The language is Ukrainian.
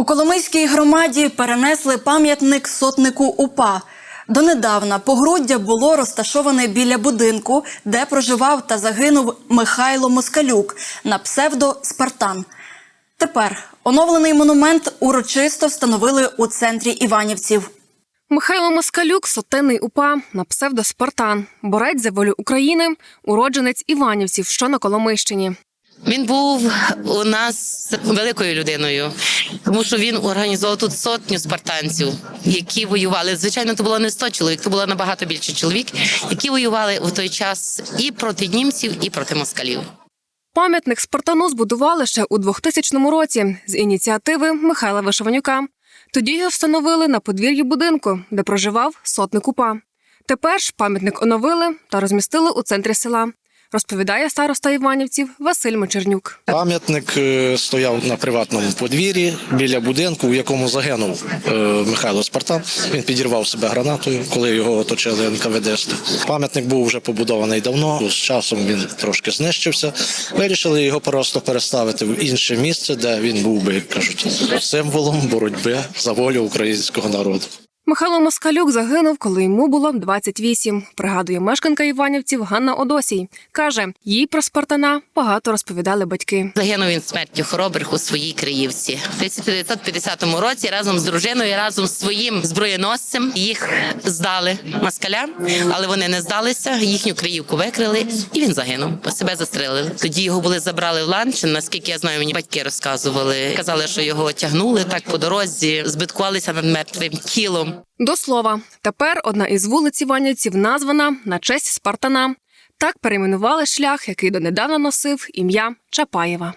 У Коломийській громаді перенесли пам'ятник сотнику УПА. Донедавна погруддя було розташоване біля будинку, де проживав та загинув Михайло Москалюк на псевдо Спартан. Тепер оновлений монумент урочисто встановили у центрі Іванівців. Михайло Москалюк, сотенний УПА на псевдо Спартан, борець за волю України, уродженець Іванівців, що на Коломийщині. Він був у нас великою людиною, тому що він організував тут сотню спартанців, які воювали. Звичайно, то було не 100 чоловік, то було набагато більше чоловік, які воювали у той час і проти німців, і проти москалів. Пам'ятник Спартану збудували ще у 2000 році з ініціативи Михайла Вишиванюка. Тоді його встановили на подвір'ї будинку, де проживав сотник УПА. Тепер ж пам'ятник оновили та розмістили у центрі села. Розповідає староста Іванівців Василь Мочернюк. Пам'ятник е, стояв на приватному подвір'ї біля будинку, в якому загинув е, Михайло Спартан. Він підірвав себе гранатою, коли його оточили НКВДсти. Пам'ятник був вже побудований давно. З часом він трошки знищився. Вирішили його просто переставити в інше місце, де він був би, кажуть, символом боротьби за волю українського народу. Михайло Москалюк загинув, коли йому було 28, пригадує мешканка Іванівців Ганна Одосій. Каже, їй про Спартана багато розповідали батьки. Загинув він смертю хоробрих у своїй Криївці. В 1950 році разом з дружиною, разом з своїм зброєносцем їх здали москалям, але вони не здалися. Їхню Криївку викрили, і він загинув. Бо Себе застрелили. Тоді його були забрали в Ланчин. Наскільки я знаю, мені батьки розказували. Казали, що його тягнули так по дорозі, збиткувалися над мертвим тілом. До слова, тепер одна із вулиць Іванівців названа на честь Спартана. Так перейменували шлях, який донедавна носив ім'я Чапаєва.